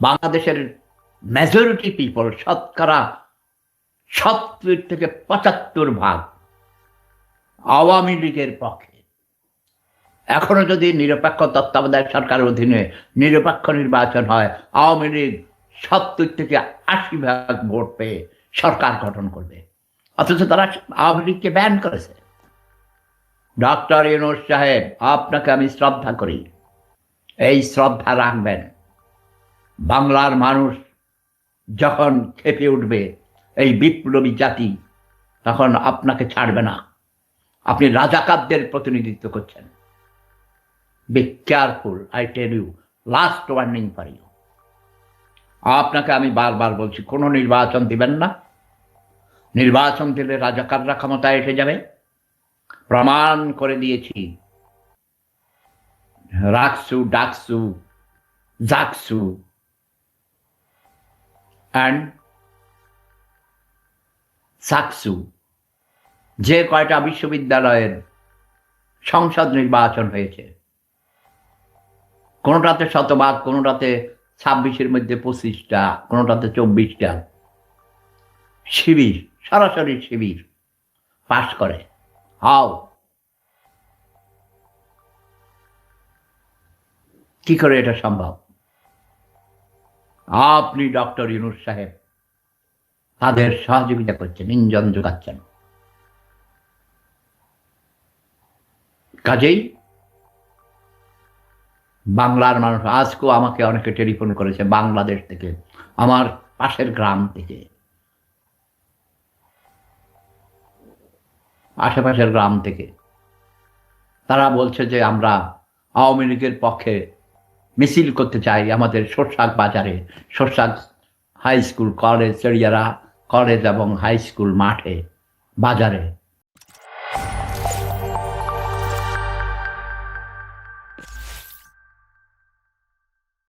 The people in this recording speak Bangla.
বাংলাদেশের মেজরিটি পিপল শতকরা সত্তর থেকে পঁচাত্তর ভাগ আওয়ামী লীগের পক্ষে। এখনও যদি নিরপেক্ষ তত্ত্বাবধায়ক সরকারের অধীনে নিরপেক্ষ নির্বাচন হয়, আওয়ামী লীগ সত্তর থেকে আশি ভাগ ভোট পেয়ে সরকার গঠন করবে। অথচ তারা আওয়ামী লীগকে ব্যান করেছে। ডক্টর ইউনুস সাহেব, আপনাকে আমি শ্রদ্ধা করি। এই শ্রদ্ধা রাখবেন। বাংলার মানুষ যখন খেপে উঠবে এই বিপ্লবী জাতি, তখন আপনাকে ছাড়বে না। আপনি রাজাকারদের প্রতিনিধিত্ব করছেন। Be careful I tell you last warning for you আপনাকে আমি বারবার বলছি, কোনো নির্বাচন দিবেন না। নির্বাচন দিলে রাজাকাররা ক্ষমতায় এসে যাবে। প্রমাণ করে দিয়েছি। রাখসু, ডাকসু জাকসু অ্যান্ড সাকসু যে কয়টা বিশ্ববিদ্যালয়ের সংসদ নির্বাচন হয়েছে, কোনোটাতে শতভাগ, কোনোটাতে ছাব্বিশের মধ্যে পঁচিশটা, কোনোটাতে চব্বিশটা শিবির, সরাসরি শিবির পাশ করে। হাও। কি করে এটা সম্ভব? আপনি ডক্টর ইউনুস সাহেব তাদের সহযোগিতা করছেন ইঞ্জন যোগাচ্ছেন। কাজেই বাংলার মানুষ আজকেও আমাকে অনেকে টেলিফোন করেছে বাংলাদেশ থেকে আমার পাশের গ্রাম থেকে। আশেপাশের গ্রাম থেকে। তারা বলছে যে আমরা আওয়ামী লীগের পক্ষে মিছিল করতে চাই আমাদের সরষাক বাজারে Sarshak high school college Chariara college এবং হাই স্কুল মাঠে, বাজারে।